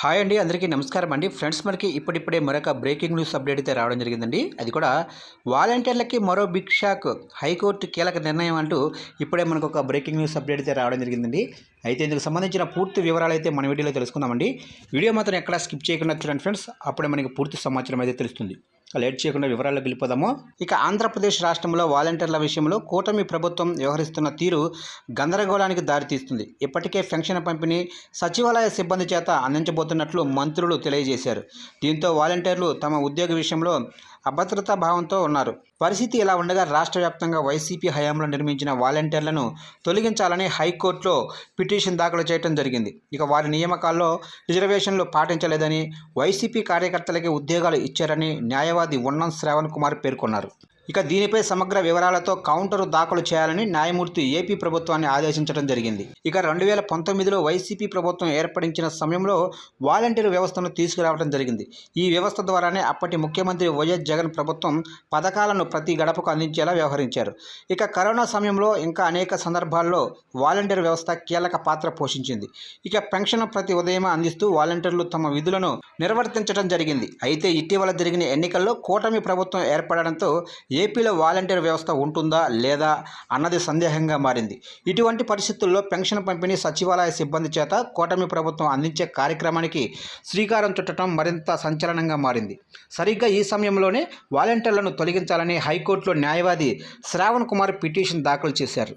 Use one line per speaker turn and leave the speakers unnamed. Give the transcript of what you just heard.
Hi అండి అందరికీ నమస్కారం అండి. ఫ్రెండ్స్ మనకి ఇప్పుడిప్పుడే మరొక బ్రేకింగ్ న్యూస్ అప్డేట్ అయితే రావడం జరిగిందండి. అది కూడా వాలంటీర్లకి మరో బిగ్ షాక్ హైకోర్టు కీలక నిర్ణయం అంటూ ఇప్పుడే మనకు ఒక బ్రేకింగ్ న్యూస్ అప్డేట్ అయితే రావడం జరిగిందండి. అయితే ఇందుకు సంబంధించిన పూర్తి వివరాలు అయితే మన వీడియోలో తెలుసుకుందామండి. వీడియో మాత్రం ఎక్కడా స్కిప్ చేయకుండా చూడండి ఫ్రెండ్స్. అప్పుడే మనకి పూర్తి సమాచారం అయితే తెలుస్తుంది. లేట్ చేయకుండా వివరాల్లోకి వెళ్ళిపోదాము. ఇక ఆంధ్రప్రదేశ్ రాష్ట్రంలో వాలంటీర్ల విషయంలో కూటమి ప్రభుత్వం వ్యవహరిస్తున్న తీరు గందరగోళానికి దారితీస్తుంది. ఇప్పటికే పెన్షన్ పంపిణీ సచివాలయ సిబ్బంది చేత అందించబోతున్నట్లు మంత్రులు తెలియజేశారు. దీంతో వాలంటీర్లు తమ ఉద్యోగ విషయంలో అభద్రతా భావంతో ఉన్నారు. పరిస్థితి ఇలా ఉండగా రాష్ట్ర వ్యాప్తంగా వైసీపీ హయాంలో నిర్మించిన వాలంటీర్లను తొలగించాలని హైకోర్టులో పిటిషన్ దాఖలు చేయడం జరిగింది. ఇక వారి నియామకాల్లో రిజర్వేషన్లు పాటించలేదని వైసీపీ కార్యకర్తలకి ఉద్యోగాలు ఇచ్చారని న్యాయవాది ఉన్నం శ్రావణ్ కుమార్ పేర్కొన్నారు. ఇక దీనిపై సమగ్ర వివరాలతో కౌంటర్ దాఖలు చేయాలని న్యాయమూర్తి ఏపీ ప్రభుత్వాన్ని ఆదేశించడం జరిగింది. ఇక రెండు వేల పంతొమ్మిదిలో వైసీపీ ప్రభుత్వం ఏర్పడించిన సమయంలో వాలంటీర్ వ్యవస్థను తీసుకురావడం జరిగింది. ఈ వ్యవస్థ ద్వారానే అప్పటి ముఖ్యమంత్రి వైఎస్ జగన్ ప్రభుత్వం పథకాలను ప్రతి గడపకు అందించేలా వ్యవహరించారు. ఇక కరోనా సమయంలో ఇంకా అనేక సందర్భాల్లో వాలంటీర్ వ్యవస్థ కీలక పాత్ర పోషించింది. ఇక పెన్షన్ ప్రతి ఉదయం అందిస్తూ వాలంటీర్లు తమ విధులను నిర్వర్తించడం జరిగింది. అయితే ఇటీవల జరిగిన ఎన్నికల్లో కూటమి ప్రభుత్వం ఏర్పడడంతో ఏపీలో వాలంటీర్ వ్యవస్థ ఉంటుందా లేదా అన్నది సందేహంగా మారింది. ఇటువంటి పరిస్థితుల్లో పెన్షన్ పంపిణీ సచివాలయ సిబ్బంది చేత కూటమి ప్రభుత్వం అందించే కార్యక్రమానికి శ్రీకారం చుట్టడం మరింత సంచలనంగా మారింది. సరిగ్గా ఈ సమయంలోనే వాలంటీర్లను తొలగించాలని హైకోర్టులో న్యాయవాది శ్రావణ్ కుమార్ పిటిషన్ దాఖలు చేశారు.